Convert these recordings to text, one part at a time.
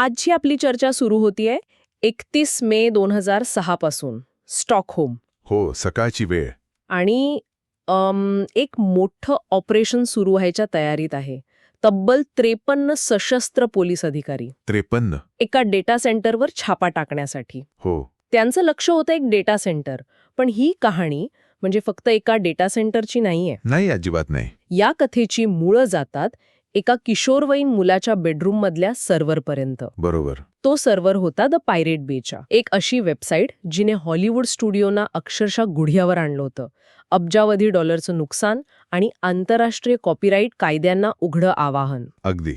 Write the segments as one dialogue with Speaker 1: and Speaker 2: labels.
Speaker 1: आजची आपली चर्चा सुरू होतीये एकतीस मे दोन हजार सहा पासून. स्टॉकहोम.
Speaker 2: हो सकाळची वेळ.
Speaker 1: आणि अम, एक मोठं ऑपरेशन सुरू व्हायच्या तयारीत आहे. तब्बल त्रेपन्न सशस्त्र पोलीस अधिकारी.
Speaker 2: त्रेपन्न.
Speaker 1: एका डेटा सेंटरवर छापा टाकण्यासाठी.
Speaker 2: हो.
Speaker 1: त्यांचं लक्ष होतं एक डेटा सेंटर. पण ही कहाणी म्हणजे फक्त एका डेटा सेंटरची नाहीये.
Speaker 2: नाही अजिबात नाही.
Speaker 1: या कथेची मुळं जातात एका किशोरवयीन मुलाच्या बेडरूममधल्या सर्व्हरपर्यंत.
Speaker 2: बरोबर.
Speaker 1: तो सर्व्हर होता द पायरेट बेच्या एक अशी वेबसाईट जिने हॉलिवूड स्टुडिओना अक्षरशः गुढ्यावर आणलं होतं. अब्जावधी डॉलरचं नुकसान आणि आंतरराष्ट्रीय कॉपीराईट कायद्यांना उघडं आवाहन.
Speaker 2: अगदी.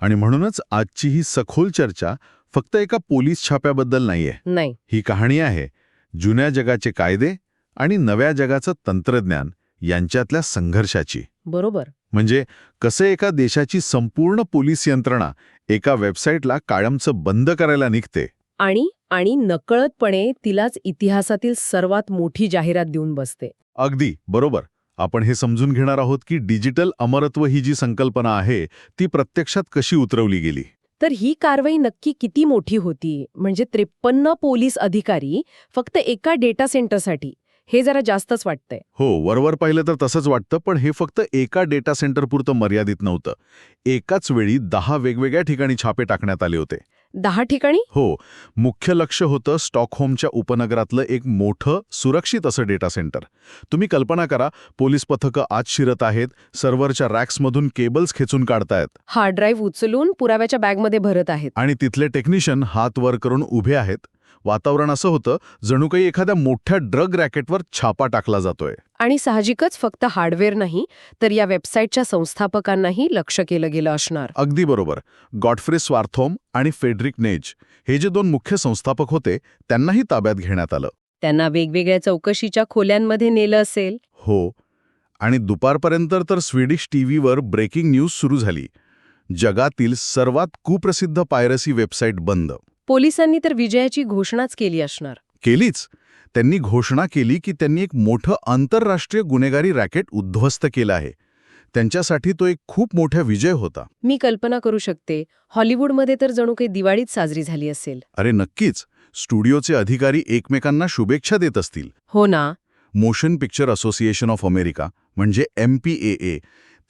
Speaker 2: आणि म्हणूनच आजची ही सखोल चर्चा फक्त एका पोलीस छाप्याबद्दल नाहीये.
Speaker 1: नाही.
Speaker 2: ही कहाणी आहे. जुन्या जगाचे कायदे आणि नव्या जगाचं तंत्रज्ञान यांच्यातल्या संघर्षाची.
Speaker 1: बरोबर.
Speaker 2: म्हणजे कसे एका देशाची संपूर्ण पोलीस यंत्रणा एका वेबसाईटला कायमचं बंद करायला निघते?
Speaker 1: आणि आणि नकळतपणे तिलाच इतिहासातील सर्वात मोठी जाहिरात देऊन बसते.
Speaker 2: अगदी बरोबर. आपण हे समजून घेणार आहोत की डिजिटल अमरत्व ही जी संकल्पना आहे ती प्रत्यक्षात कशी उतरवली गेली?
Speaker 1: तर ही कारवाई नक्की किती मोठी होती? म्हणजे त्रेपन्न पोलीस अधिकारी फक्त एका डेटा सेंटरसाठी. हे जरा जास्तच वाटतंय.
Speaker 2: हो वरवर पाहिलं तर तसंच वाटतं पण हे फक्त एका डेटा सेंटरपुरतं मर्यादित नव्हतं. एकाच वेळी दहा वेगवेगळ्या ठिकाणी छापे टाकण्यात आले होते.
Speaker 1: दहा ठिकाणी?
Speaker 2: हो मुख्य लक्ष होतं स्टॉकहोमच्या उपनगरातलं एक मोठं सुरक्षित असं डेटा सेंटर. तुम्ही कल्पना करा पोलीस पथकं आत शिरत आहेत सर्व्हरच्या रॅक्समधून केबल्स खेचून काढतायत.
Speaker 1: हार्ड ड्राईव्ह उचलून पुराव्याच्या बॅगमध्ये भरत आहेत.
Speaker 2: आणि तिथले टेक्निशियन हात वर करून उभे आहेत. वातावरण असं होतं जणू काही एखाद्या मोठ्या ड्रग रॅकेटवर छापा टाकला जातोय.
Speaker 1: आणि साहजिकच फक्त हार्डवेअर नाही तर या वेबसाईटच्या संस्थापकांनाही लक्ष केलं गेलं असणार.
Speaker 2: अगदी बरोबर. गॉडफ्रे स्वार्थोम आणि फेडरिक नेज हे जे दोन मुख्य संस्थापक होते त्यांनाही ताब्यात घेण्यात आलं.
Speaker 1: त्यांना वेगवेगळ्या चौकशीच्या खोल्यांमध्ये नेलं असेल.
Speaker 2: हो. आणि दुपारपर्यंत तर स्वीडिश टीव्हीवर ब्रेकिंग न्यूज सुरू झाली. जगातील सर्वात कुप्रसिद्ध पायरसी वेबसाईट बंद.
Speaker 1: पोलिसांनी तर विजयाची घोषणाच केली असणार.
Speaker 2: केलीच. त्यांनी घोषणा केली की त्यांनी एक मोठं आंतरराष्ट्रीय गुन्हेगारी रॅकेट उद्ध्वस्त केलं आहे. त्यांच्यासाठी तो एक खूप मोठा विजय होता.
Speaker 1: मी कल्पना करू शकते हॉलिवूडमध्ये तर जणू काही दिवाळीच साजरी झाली असेल.
Speaker 2: अरे नक्कीच. स्टुडिओचे अधिकारी एकमेकांना शुभेच्छा देत असतील.
Speaker 1: हो ना.
Speaker 2: Motion picture association of America म्हणजे एम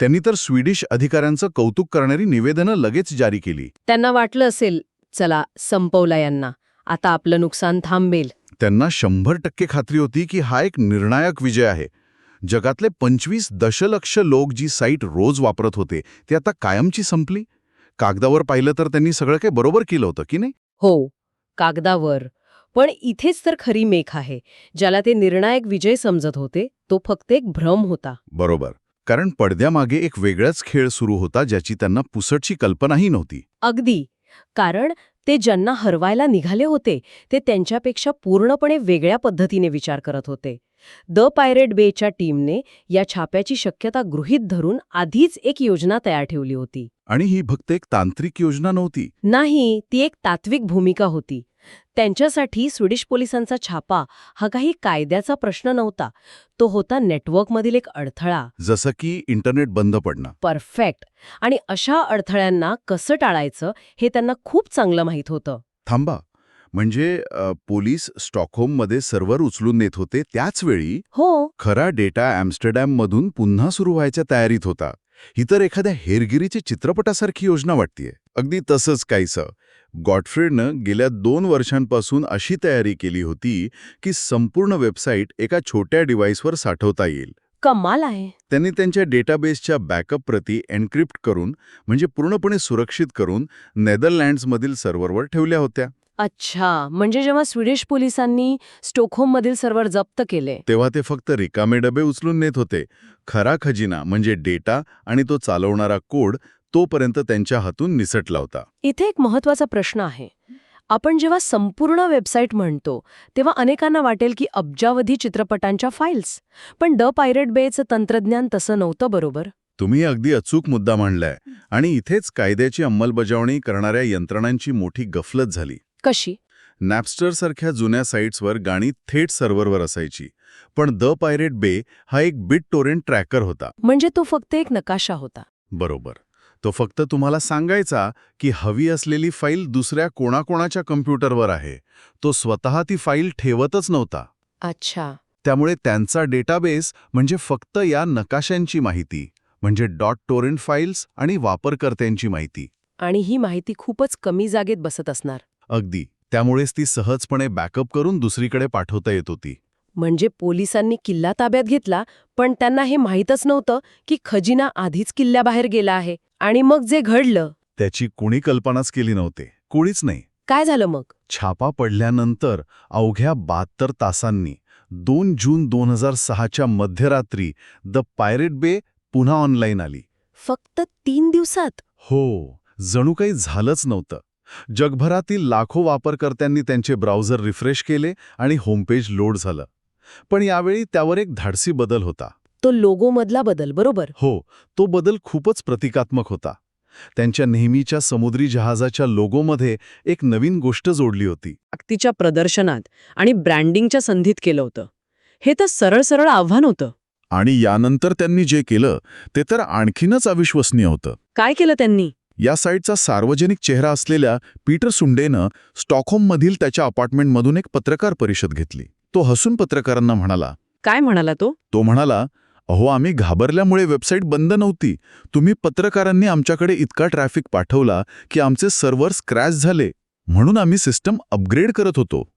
Speaker 2: त्यांनी तर स्वीडिश अधिकाऱ्यांचं कौतुक करणारी निवेदनं लगेच जारी केली.
Speaker 1: त्यांना वाटलं असेल चला संपवला यांना. आता आपलं नुकसान थांबेल.
Speaker 2: त्यांना शंभर टक्के खात्री होती की हा एक निर्णायक विजय आहे. जगातले पंचवीस दशलक्ष लोक जी साईट रोज वापरत होते ती आता कायमची संपली. कागदावर पाहिलं तर त्यांनी सगळं काही बरोबर केलं होतं की नाही?
Speaker 1: हो कागदावर. पण इथेच तर खरी मेख आहे. ज्याला ते निर्णायक विजय समजत होते तो फक्त एक भ्रम होता.
Speaker 2: बरोबर. कारण पडद्यामागे एक वेगळाच खेळ सुरू होता ज्याची त्यांना पुसटची कल्पनाही नव्हती.
Speaker 1: अगदी. कारण ते ज्यांना हरवायला निघाले होते ते त्यांच्यापेक्षा पूर्णपणे वेगळ्या पद्धतीने विचार करत होते. द पायरेट बेच्या टीमने या छाप्याची शक्यता गृहीत धरून आधीच एक योजना तयार ठेवली होती.
Speaker 2: आणि ही फक्त एक तांत्रिक योजना नव्हती.
Speaker 1: नाही ती एक तात्विक भूमिका होती. त्यांच्यासाठी स्वीडिश पोलिसांचा छापा हा काही कायद्याचा प्रश्न नव्हता. तो होता नेटवर्कमधील एक अडथळा.
Speaker 2: जसं की इंटरनेट बंद पडणं.
Speaker 1: परफेक्ट. आणि अशा अडथळ्यांना कसं टाळायचं हे त्यांना खूप चांगलं माहीत होतं.
Speaker 2: थांबा. म्हणजे अ, पोलीस स्टॉकहोममध्ये सर्व्हर उचलून नेत होते त्याच वेळी
Speaker 1: हो.
Speaker 2: खरा डेटा ॲम्स्टरडॅममधून पुन्हा सुरू व्हायच्या तयारीत होता. ही तर एखाद्या हेरगिरीच्या चित्रपटासारखी योजना वाटतीये. अगदी तसंच काहीसं. गॉडफ्रेडनं गेल्या दोन वर्षांपासून अशी तयारी केली होती की संपूर्ण वेबसाईट एका छोट्या डिव्हाइसवर साठवता येईल.
Speaker 1: कमाल आहे.
Speaker 2: त्यांनी त्यांच्या डेटाबेसच्या बॅकअप प्रती एन्क्रिप्ट करून म्हणजे पूर्णपणे सुरक्षित करून नेदरलँड्समधील सर्व्हरवर ठेवल्या होत्या.
Speaker 1: अच्छा म्हणजे जेव्हा स्वीडिश पोलिसांनी स्टोकहोममधील सर्व्हर जप्त केले.
Speaker 2: तेव्हा ते फक्त रिकामे डबे उचलून नेत होते. खरा खजिना म्हणजे डेटा आणि तो चालवणारा कोड तोपर्यंत त्यांच्या हातून निसटला होता.
Speaker 1: इथे एक महत्त्वाचा प्रश्न आहे. आपण जेव्हा संपूर्ण वेबसाईट म्हणतो तेव्हा अनेकांना वाटेल की अब्जावधी चित्रपटांच्या फाईल्स. पण द पायरेट बेचं तंत्रज्ञान तसं नव्हतं बरोबर?
Speaker 2: तुम्ही अगदी अचूक मुद्दा मांडलाय. आणि इथेच कायद्याची अंमलबजावणी करणाऱ्या यंत्रणांची मोठी गफलत झाली.
Speaker 1: कशी?
Speaker 2: नॅपस्टरसारख्या जुन्या साईट्सवर गाणी थेट सर्व्हरवर असायची. पण द पायरेट बे हा एक बिट टोरेंट ट्रॅकर होता.
Speaker 1: म्हणजे तो फक्त एक नकाशा होता.
Speaker 2: बरोबर. तो फक्त तुम्हाला सांगायचा की हवी असलेली फाईल दुसऱ्या कोणाकोणाच्या कम्प्युटरवर आहे. तो स्वतः ती फाईल ठेवतच नव्हता.
Speaker 3: अच्छा.
Speaker 2: त्यामुळे त्यांचा डेटाबेस म्हणजे फक्त या नकाशांची माहिती म्हणजे डॉट टोरेंट फाईल्स आणि वापरकर्त्यांची माहिती.
Speaker 3: आणि ही माहिती खूपच कमी जागेत बसत असणार.
Speaker 2: अगदी. त्यामुळेच ती सहजपणे बॅकअप करून दुसरीकडे पाठवता येत होती.
Speaker 3: म्हणजे पोलिसांनी किल्ला ताब्यात घेतला पण त्यांना हे माहीतच नव्हतं की खजिना आधीच किल्ल्याबाहेर गेला आहे. आणि मग जे घडलं?
Speaker 2: त्याची कुणी कल्पनाच केली नव्हते. कुणीच नाही.
Speaker 3: काय झालं मग?
Speaker 2: छापा पडल्यानंतर अवघ्या बहात्तर तासांनी दोन जून दोन हजार सहाच्या मध्यरात्री द पायरेट बे पुन्हा ऑनलाईन आली.
Speaker 3: फक्त तीन दिवसात?
Speaker 2: हो जणू काही झालंच नव्हतं. जगभरातील लाखो वापरकर्त्यांनी त्यांचे ब्राउझर रिफ्रेश केले आणि होमपेज लोड झालं. पण यावेळी त्यावर एक धाडसी बदल होता.
Speaker 3: तो लोगोमधला बदल बरोबर?
Speaker 2: हो तो बदल खूपच प्रतिकात्मक होता. त्यांच्या नेहमीच्या समुद्री जहाजाच्या लोगोमध्ये एक नवीन गोष्ट जोडली होती.
Speaker 1: ताकदीच्या प्रदर्शनात आणि ब्रँडिंगच्या संधीत केलं होतं. हे तर सरळ सरळ आव्हान होतं.
Speaker 2: आणि यानंतर त्यांनी जे केलं ते तर आणखीनच अविश्वसनीय होतं.
Speaker 1: काय केलं त्यांनी?
Speaker 2: या साईटचा सार्वजनिक चेहरा असलेल्या पीटर सुंडेनं स्टॉकहोममधील त्याच्या अपार्टमेंटमधून एक पत्रकार परिषद घेतली. तो हसून पत्रकारांना म्हणाला
Speaker 1: काय म्हणाला तो?
Speaker 2: तो म्हणाला अहो आम्ही घाबरल्यामुळे वेबसाईट बंद नव्हती. तुम्ही पत्रकारांनी आमच्याकडे इतका ट्रॅफिक पाठवला की आमचे सर्व्हर्स क्रॅश झाले. म्हणून आम्ही सिस्टम अपग्रेड करत होतो.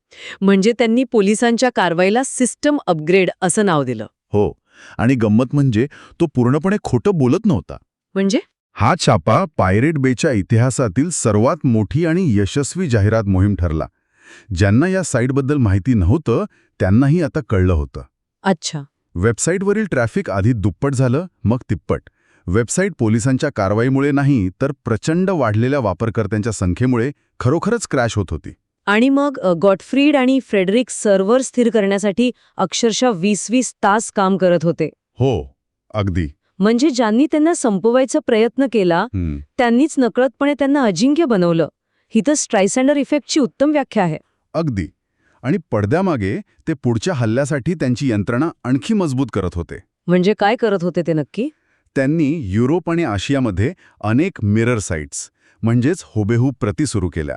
Speaker 1: म्हणजे त्यांनी पोलिसांच्या कारवाईला सिस्टम अपग्रेड असं नाव दिलं.
Speaker 2: हो. आणि गंमत म्हणजे तो पूर्णपणे खोटं बोलत नव्हता.
Speaker 1: म्हणजे?
Speaker 2: हा छापा पायरेट बेच्या इतिहासातील सर्वात मोठी आणि यशस्वी जाहिरात मोहीम ठरला. ज्यांना या साईटबद्दल माहिती नव्हतं त्यांनाही आता कळलं होतं.
Speaker 1: अच्छा.
Speaker 2: वेबसाईटवरील ट्रॅफिक आधी दुप्पट झालं मग तिप्पट. वेबसाईट पोलिसांच्या कारवाईमुळे नाही तर प्रचंड वाढलेल्या वापरकर्त्यांच्या संख्येमुळे खरोखरच क्रॅश होत होती.
Speaker 1: आणि मग अ, गॉटफ्रीड आणि फ्रेडरिक सर्व्हर स्थिर करण्यासाठी अक्षरशः वीस वीस तास काम करत होते.
Speaker 2: हो अगदी.
Speaker 1: म्हणजे ज्यांनी त्यांना संपवायचा प्रयत्न केला. त्यांनीच नकळतपणे त्यांना अजिंक्य बनवलं. ही तर स्ट्रायसँडर इफेक्टची उत्तम व्याख्या आहे.
Speaker 2: अगदी. आणि पडद्यामागे ते पुढच्या हल्ल्यासाठी त्यांची यंत्रणा आणखी मजबूत करत होते.
Speaker 1: म्हणजे काय करत होते ते नक्की?
Speaker 2: त्यांनी युरोप आणि आशियामध्ये अनेक मिरर साइट्स म्हणजेच हुबेहूब प्रती सुरू केल्या.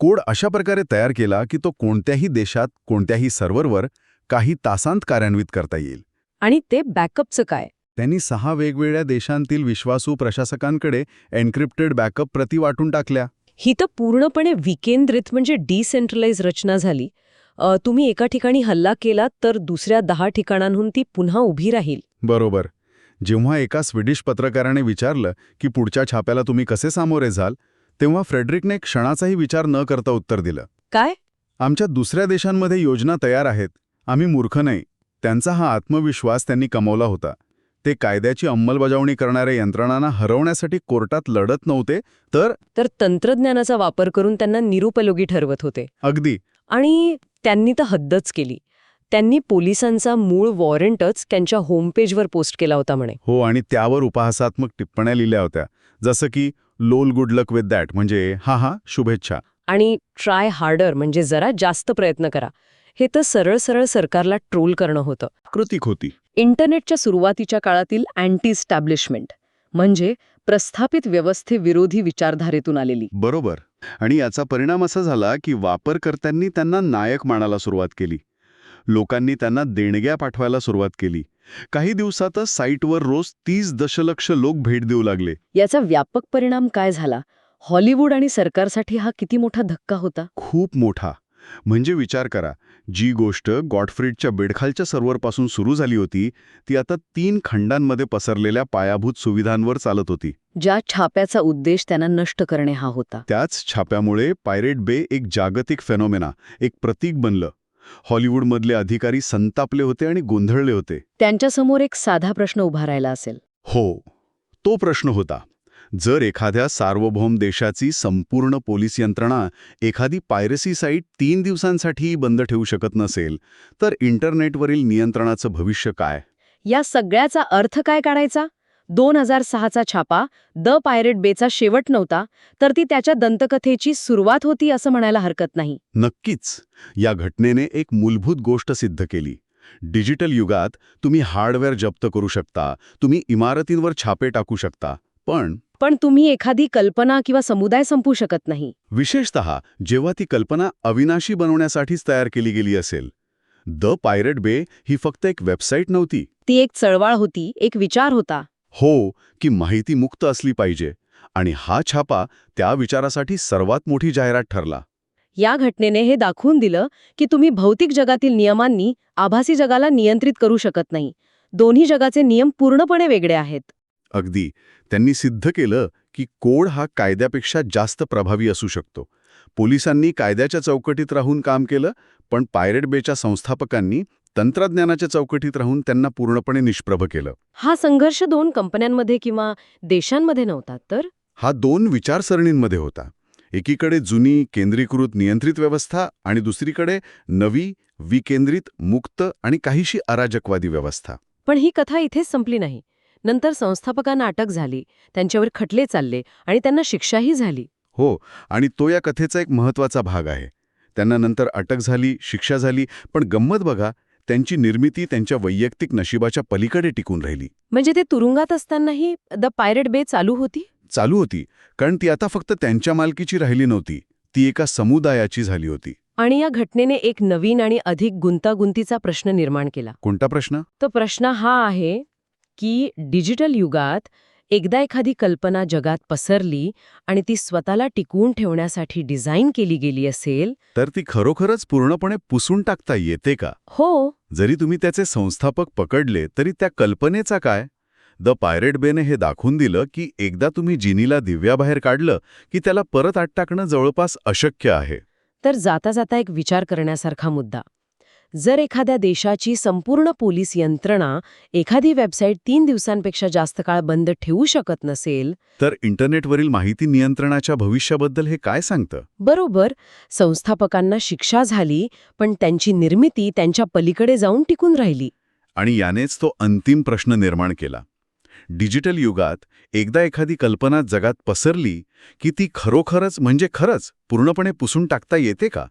Speaker 2: कोड अशा प्रकारे तयार केला की तो कोणत्याही देशात कोणत्याही सर्व्हरवर काही तासांत कार्यान्वित करता येईल.
Speaker 1: आणि ते बॅकअपचं काय?
Speaker 2: त्यांनी सहा वेगवेगळ्या देशांतील विश्वासू प्रशासकांकडे एन्क्रिप्टेड बॅकअप प्रती वाटून टाकल्या.
Speaker 1: ही तर पूर्णपणे विकेंद्रित म्हणजे डिसेंट्रलाइज रचना झाली. तुम्ही एका ठिकाणी हल्ला केला तर दुसऱ्या दहा ठिकाणांहून ती पुन्हा उभी राहील.
Speaker 2: बरोबर. जेव्हा एका स्वीडिश पत्रकाराने विचारलं की पुढच्या छाप्याला तुम्ही कसे सामोरे जाल तेव्हा फ्रेडरिकने क्षणाचाही विचार न करता उत्तर दिलं.
Speaker 1: काय?
Speaker 2: आमच्या दुसऱ्या देशांमध्ये योजना तयार आहेत. आम्ही मूर्ख नाही. त्यांचा हा आत्मविश्वास त्यांनी कमवला होता. ते कायद्याची अंमलबजावणी करणाऱ्या यंत्रणांना हरवण्यासाठी कोर्टात लढत नव्हते तर
Speaker 1: तर तंत्रज्ञानाचा वापर करून त्यांना निरुपयोगी ठरवत होते.
Speaker 2: अगदी.
Speaker 1: आणि त्यांनी तर हद्दच केली. त्यांनी पोलिसांचा मूळ वॉरंटच त्यांच्या होमपेजवर पोस्ट केला होता म्हणे.
Speaker 2: हो आणि त्यावर उपहासात्मक टिप्पण्या लिहिल्या होत्या. जसं की lol good luck with that. म्हणजे हा हा शुभेच्छा.
Speaker 1: आणि ट्राय हार्डर. म्हणजे जरा जास्त प्रयत्न करा. हे तर सरळ सरळ सरकारला ट्रोल करणं होतं.
Speaker 2: कृतिक होती.
Speaker 1: इंटरनेटच्या सुरुवातीच्या काळातील अँटी स्टॅब्लिशमेंट म्हणजे प्रस्थापित व्यवस्थेविरोधी विचारधारेतून आलेली.
Speaker 2: बरोबर. आणि याचा परिणाम असा झाला की वापरकर्त्यांनी त्यांना नायक मानायला सुरुवात केली. लोकांनी त्यांना देणग्या पाठवायला सुरुवात केली. काही दिवसातच साईटवर रोज तीस दशलक्ष लोक भेट देऊ लागले.
Speaker 1: याचा व्यापक परिणाम काय झाला? हॉलिवूड आणि सरकारसाठी हा किती मोठा धक्का होता?
Speaker 2: खूप मोठा. म्हणजे विचार करा जी गोष्ट गॉडफ्रीडच्या बेडखालच्या सर्व्हरपासून सुरू झाली होती ती आता तीन खंडांमध्ये पसरलेल्या पायाभूत सुविधांवर चालत होती.
Speaker 1: ज्या छाप्याचा उद्देश त्यांना नष्ट करणे हा होता.
Speaker 2: त्याच छाप्यामुळे पायरेट बे एक जागतिक फेनॉमेना एक प्रतीक बनलं. हॉलिवूडमधले अधिकारी संतापले होते आणि गोंधळले होते.
Speaker 1: त्यांच्यासमोर एक साधा प्रश्न उभा राहिला असेल.
Speaker 2: हो तो प्रश्न होता. जर एखाद्या सार्वभौम देशाची संपूर्ण पोलीस यंत्रणा एखादी पायरसी साईट तीन दिवसांसाठीही बंद ठेवू शकत नसेल तर इंटरनेटवरील नियंत्रणाचं भविष्य काय?
Speaker 1: या सगळ्याचा अर्थ काय काढायचा? दोन हजार सहाचा छापा द पायरेट बेचा शेवट नव्हता तर ती त्याच्या दंतकथेची सुरुवात होती असं म्हणायला हरकत नाही.
Speaker 2: नक्कीच. या घटनेने एक मूलभूत गोष्ट सिद्ध केली. डिजिटल युगात तुम्ही हार्डवेअर जप्त करू शकता तुम्ही इमारतींवर छापे टाकू शकता पण
Speaker 1: पण तुम्ही एखादी कल्पना किंवा समुदाय संपू शकत नाही.
Speaker 2: विशेषत जेव्हा ती कल्पना अविनाशी बनवण्यासाठीच तयार केली गेली असेल द पायरेट बे ही फक्त एक वेबसाईट नव्हती.
Speaker 1: ती एक चळवळ होती एक विचार होता.
Speaker 2: हो की माहिती मुक्त असली पाहिजे आणि हा छापा त्या विचारासाठी सर्वात मोठी जाहिरात ठरला.
Speaker 1: या घटनेने हे दाखवून दिलं की तुम्ही भौतिक जगातील नियमांनी आभासी जगाला नियंत्रित करू शकत नाही. दोन्ही जगाचे नियम पूर्णपणे वेगळे आहेत.
Speaker 2: अगदी. त्यांनी सिद्ध केलं की कोड हा कायद्यापेक्षा जास्त प्रभावी असू शकतो. पोलिसांनी कायद्याच्या चौकटीत राहून काम केलं पण पायरेट बेच्या संस्थापकांनी तंत्रज्ञानाच्या चौकटीत राहून त्यांना पूर्णपणे निष्प्रभ केलं.
Speaker 1: हा संघर्ष दोन कंपन्यांमध्ये किंवा देशांमध्ये नव्हता तर?
Speaker 2: हा दोन विचारसरणींमध्ये होता. एकीकडे जुनी केंद्रीकृत नियंत्रित व्यवस्था आणि दुसरीकडे नवी विकेंद्रित मुक्त आणि काहीशी अराजकवादी व्यवस्था.
Speaker 1: पण ही कथा इथेच संपली नाही. नंतर संस्थापकांना अटक झाली. त्यांच्यावर खटले चालले आणि त्यांना शिक्षाही झाली.
Speaker 2: हो आणि तो या कथेचा एक महत्त्वाचा भाग आहे. त्यांना नंतर अटक झाली शिक्षा झाली पण गंमत बघा त्यांची निर्मिती त्यांच्या वैयक्तिक नशिबाच्या पलीकडे टिकून राहिली.
Speaker 1: म्हणजे ते तुरुंगात असतानाही द पायरेट बे चालू होती?
Speaker 2: चालू होती कारण ती आता फक्त त्यांच्या मालकीची राहिली नव्हती ती एका समुदायाची झाली होती.
Speaker 1: आणि या घटनेने एक नवीन आणि अधिक गुंतागुंतीचा प्रश्न निर्माण केला.
Speaker 2: कोणता प्रश्न?
Speaker 1: तो प्रश्न हा आहे की डिजिटल युगात एकदा एखादी कल्पना जगात पसरली आणि ती स्वतःला टिकवून ठेवण्यासाठी डिझाईन केली गेली असेल
Speaker 2: तर ती खरोखरच पूर्णपणे पुसून टाकता येते का?
Speaker 1: हो.
Speaker 2: जरी तुम्ही त्याचे संस्थापक पकडले तरी त्या कल्पनेचा काय? द पायरेट बेने हे दाखवून दिलं की एकदा तुम्ही जिनीला दिव्याबाहेर काढलं की त्याला परत आत टाकणं जवळपास अशक्य आहे.
Speaker 1: तर जाता जाता एक विचार करण्यासारखा मुद्दा. जर एखाद्या देशाची संपूर्ण पोलीस यंत्रणा एखादी वेबसाईट तीन दिवसांपेक्षा जास्त काळ बंद ठेवू शकत नसेल
Speaker 2: तर इंटरनेटवरील माहिती नियंत्रणाच्या भविष्याबद्दल हे काय सांगतं?
Speaker 1: बरोबर संस्थापकांना शिक्षा झाली पण त्यांची निर्मिती त्यांच्या पलीकडे जाऊन टिकून राहिली.
Speaker 2: आणि यानेच तो अंतिम प्रश्न निर्माण केला. डिजिटल युगात एकदा एखादी कल्पना जगात पसरली की ती खरोखरच म्हणजे खरंच पूर्णपणे पुसून टाकता येते का?